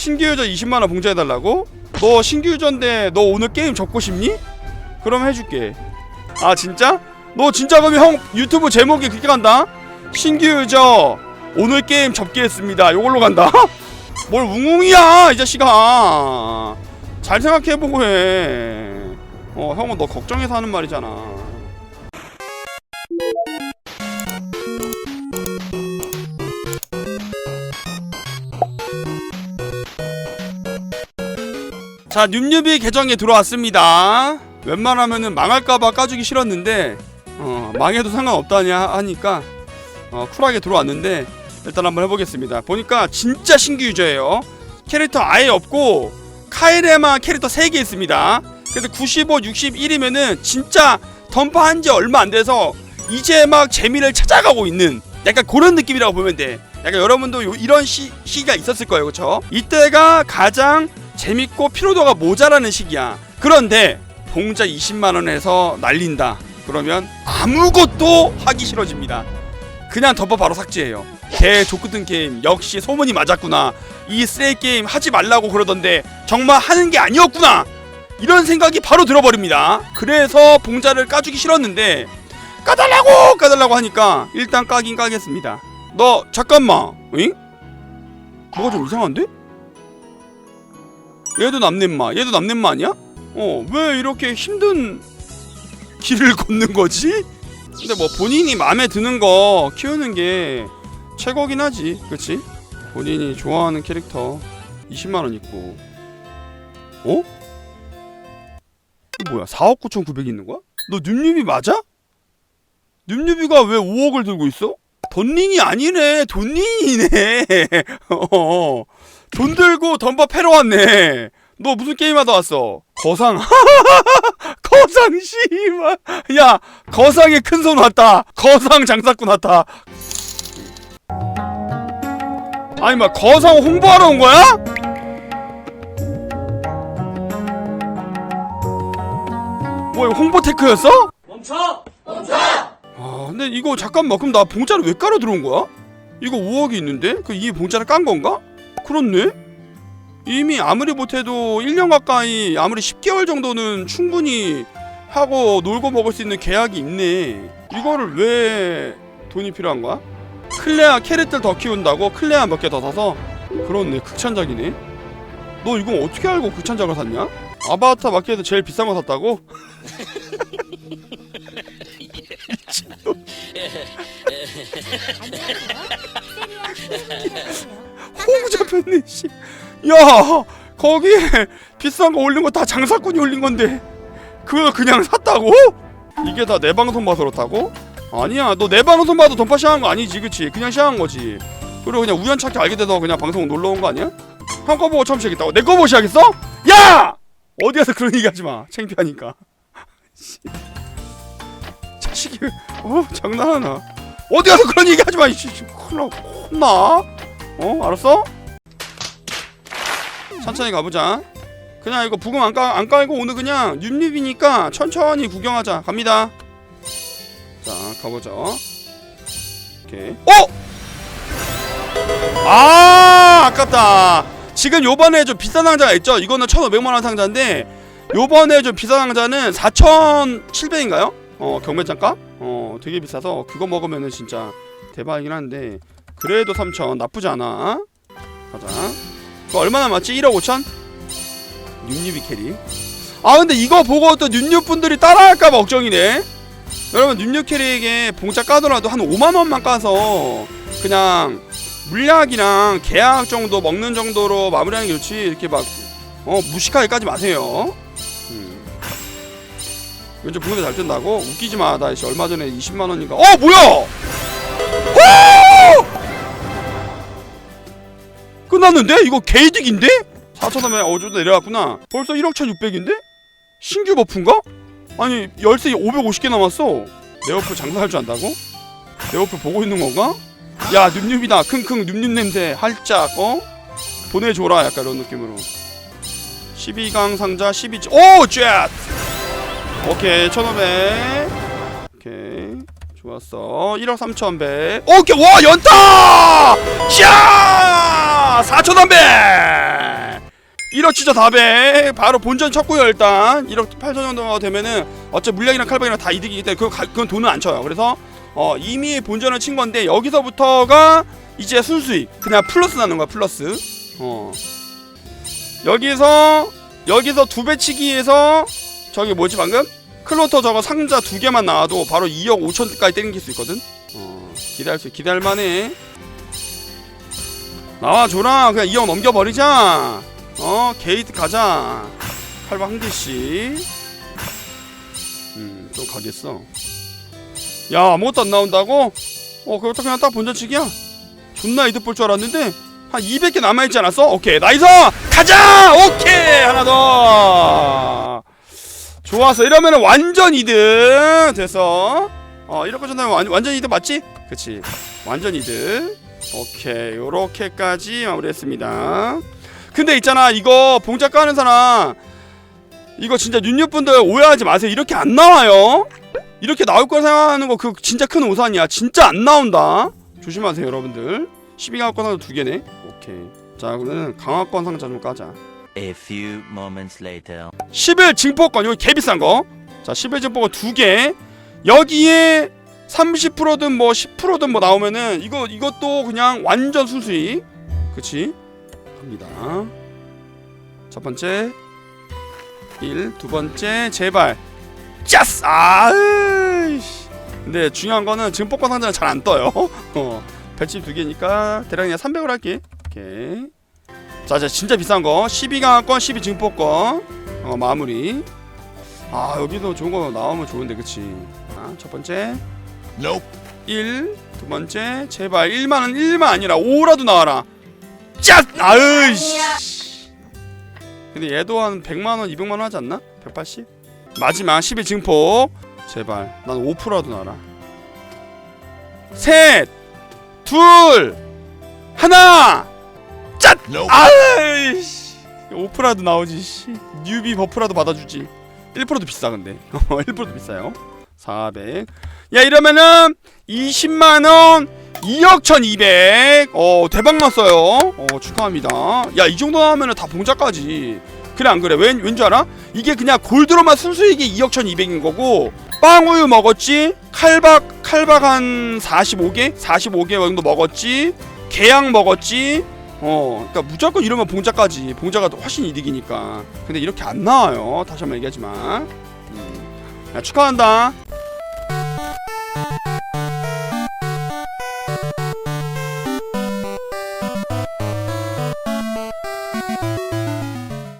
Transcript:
신규 유저 20만원 봉제해달라고? 너 신규 유저인데 너 오늘 게임 접고 싶니? 그럼 해줄게 아 진짜? 너 진짜 그러면 형 유튜브 제목이 그렇게 간다? 신규 유저 오늘 게임 접기 했습니다 요걸로 간다? 뭘 웅웅이야 이 자식아 잘 생각해보고 해 어 형은 너 걱정해서 하는 말이잖아 자 뉴뉴비 계정에 들어왔습니다. 웬만하면은 망할까봐 까주기 싫었는데 어 망해도 상관없다냐 하니까 어 쿨하게 들어왔는데 일단 한번 해보겠습니다. 보니까 진짜 신규 유저예요. 캐릭터 아예 없고 카이레마 캐릭터 3개 있습니다. 근데 95, 61이면은 진짜 던파한 지 얼마 안 돼서 이제 막 재미를 찾아가고 있는 약간 그런 느낌이라고 보면 돼. 약간 여러분도 요- 이런 시, 시기가 있었을 거예요. 그쵸? 이때가 가장 재밌고 피로도가 모자라는 시기야. 그런데 봉자 20만 원에서 날린다. 그러면 아무것도 하기 싫어집니다. 그냥 덮어 바로 삭제해요. 개 족같은 게임 역시 소문이 맞았구나. 이 쓰레기 게임 하지 말라고 그러던데 정말 하는 게 아니었구나. 이런 생각이 바로 들어버립니다. 그래서 봉자를 까주기 싫었는데 까달라고! 까달라고 하니까 일단 까긴 까겠습니다. 너 잠깐만 응? 뭐가 좀 이상한데? 얘도 남넷마 얘도 남넷마 아니야? 어 왜 이렇게 힘든 길을 걷는 거지? 근데 뭐 본인이 마음에 드는 거 키우는 게 최고긴 하지 그치? 본인이 좋아하는 캐릭터 20만원 있고 어? 뭐야 4억 9천 9백 있는 거야? 너 늠뉴비 맞아? 늠뉴비가 왜 5억을 들고 있어? 돈링이 아니네 돈링이네 어, 돈 들고 덤바 패러 왔네 너 무슨 게임 하다 왔어? 거상 거상 씨발 야 거상에 큰 손 왔다 거상 장사꾼 왔다 아니 막 거상 홍보하러 온 거야? 뭐 이거 홍보 테크였어? 멈춰! 아 근데 이거 잠깐만 그럼 나 봉자를 왜 깔아 들어온 거야? 이거 5억이 있는데? 그 이 봉자를 깐 건가? 그렇네? 이미 아무리 못해도 1년 가까이 아무리 10개월 정도는 충분히 하고 놀고 먹을 수 있는 계약이 있네 이거를 왜 돈이 필요한 거야? 클레아 캐릭터를 더 키운다고? 클레아 몇 개 더 사서? 그렇네 극찬작이네 너 이거 어떻게 알고 극찬작을 샀냐? 아바타 마켓에서 제일 비싼 거 샀다고? 호구 잡혔네 씨. 야 거기에 비싼 거 올린 거 다 장사꾼이 올린 건데 그걸 그냥 샀다고? 이게 다 내 방송 봐서 그렇다고? 아니야 너 내 방송 봐도 돈파 시작한 거 아니지 그치 그냥 시작한 거지 그리고 그냥 우연찮게 알게 돼서 그냥 방송 놀러 온 거 아니야? 형 거 보고 처음 시작했다고 내 거 보고 시작했어? 야! 어디 가서 그런 얘기 하지 마 창피하니까 씨. 자식이 어 장난하나 어디 가서 그런 얘기 하지 마 이씨 큰일 나 혼나 어 알았어? 천천히 가보자 그냥 이거 부금 안, 까, 안 깔고 오늘 그냥 뉴립이니까 천천히 구경하자 갑니다 자 가보자 오케이 어? 아 아깝다 지금 요번에 좀 비싼 상자가 있죠 이거는 1500만원 상자인데 요번에 좀 비싼 상자는 4700인가요? 어 경매장가? 어 되게 비싸서 그거 먹으면은 진짜 대박이긴 한데 그래도 3000 나쁘지 않아 가자 얼마나 맞지? 1억 5천? 뉴뉴비 캐리 아 근데 이거 보고 또 뉴뉴 분들이 따라할까 봐 걱정이네 여러분 뉴뉴 캐리에게 봉자 까더라도 한 5만원만 까서 그냥 물약이랑 계약 정도 먹는 정도로 마무리하는 게 좋지 이렇게 막 어, 무식하게 까지 마세요 음. 왠지 분명히 잘 뜬다고? 웃기지 마. 나 씨, 얼마 전에 20만 원인가. 어, 뭐야? 끝났는데? 이거 개이득인데? 4천원에 어제도 내려갔구나. 벌써 1억 1,600인데? 신규 버프인가? 아니, 열쇠 550개 남았어. 내 어플 장사할 줄 안다고? 내 어플 보고 있는 건가? 야, 늠뇽이다. 킁킁 늠뇽 냄새. 할짝, 어? 보내줘라. 약간 이런 느낌으로. 12강 상자 12. 오, 쉣! 오케이 1500 오케이 좋았어 1억 3천배 오케이 와 연타 샤 4천원배! 1억 치죠 400 바로 본전 쳤고요 일단. 1억 8천 정도 되면은 어차피 물량이랑 칼방이랑 다 이득이기 때문에 그건, 가- 그건 돈은 안 쳐요. 그래서 어, 이미 본전을 친 건데 여기서부터가 이제 순수익. 그냥 플러스 나는 거야 플러스. 어. 여기서 여기서 두 배 치기에서 저기 뭐지 방금? 클로터 저거 상자 두 개만 나와도 바로 2억 5천까지 때릴 수 있거든? 어 기대할 수 기대할 만해 나와줘라. 그냥 2억 넘겨버리자. 어 게이트 가자. 칼방 한 개씩. 음좀 가겠어. 야 아무것도 안 나온다고? 어 그렇다 그냥 딱 본전치기야? 존나 이득 볼 줄 알았는데 한 200개 남아있지 않았어? 오케이 나이스 가자! 오케이! 하나 더! 좋았어. 이러면 완전 이득. 됐어. 어 이렇게 전하면 완, 완전 이득 맞지? 그치. 완전 이득 오케이 요렇게까지 마무리했습니다. 근데 있잖아 이거 봉자 까는 사람 이거 진짜 뉴뉴분들 오해하지 마세요. 이렇게 안 나와요. 이렇게 나올 걸 생각하는 거 그 진짜 큰 오산이야. 진짜 안 나온다. 조심하세요 여러분들. 12강화권 상자 두 개네. 오케이. 자 그러면 강화권 상자 좀 까자. A few moments later. 10일 증포권 여기 개 비싼 거. 자, 10일 증포권 두 개. 여기에 30%든 뭐 10%든 뭐 나오면은 이거 이것도 그냥 완전 수수익. 그치? 갑니다. 첫 번째 1, 두 번째 제발. 짜스! 아으이씨. 근데 중요한 거는 증포권 상자는 잘 안 떠요. 어. 별집 두 개니까 대략 그냥 300으로 할게. 오케이. 자, 자 진짜 비싼 거 12강화권 12 증포권 어 마무리 아 여기도 좋은 거 나오면 좋은데 그치 아, 첫 번째 1, 두 번째 제발 1만원 1만 아니라 5라도 나와라 짠! 아으이씨 근데 얘도 한 100만 원 200만 원 하지 않나? 180? 마지막 12 증폭 제발 난 5%라도 나와라 셋! 둘! 하나! 짠! 아이씨 5%라도 나오지 씨. 뉴비 버프라도 받아주지 1%도 비싸 근데 1%도 비싸요 400. 야 이러면은 20만원 2억 1200. 어 대박 났어요. 어 축하합니다. 야 이 정도 하면은 다 봉자까지. 그래 안 그래? 왠 왠줄 알아? 이게 그냥 골드로만 순수익이 2억 1200인 거고 빵우유 먹었지? 칼박 칼박 한 45개? 45개 정도 먹었지? 개양 먹었지? 어, 그러니까 무조건 이러면 봉자까지 봉자가 더 훨씬 이득이니까. 근데 이렇게 안 나와요. 다시 한번 얘기하지만. 음. 야, 축하한다.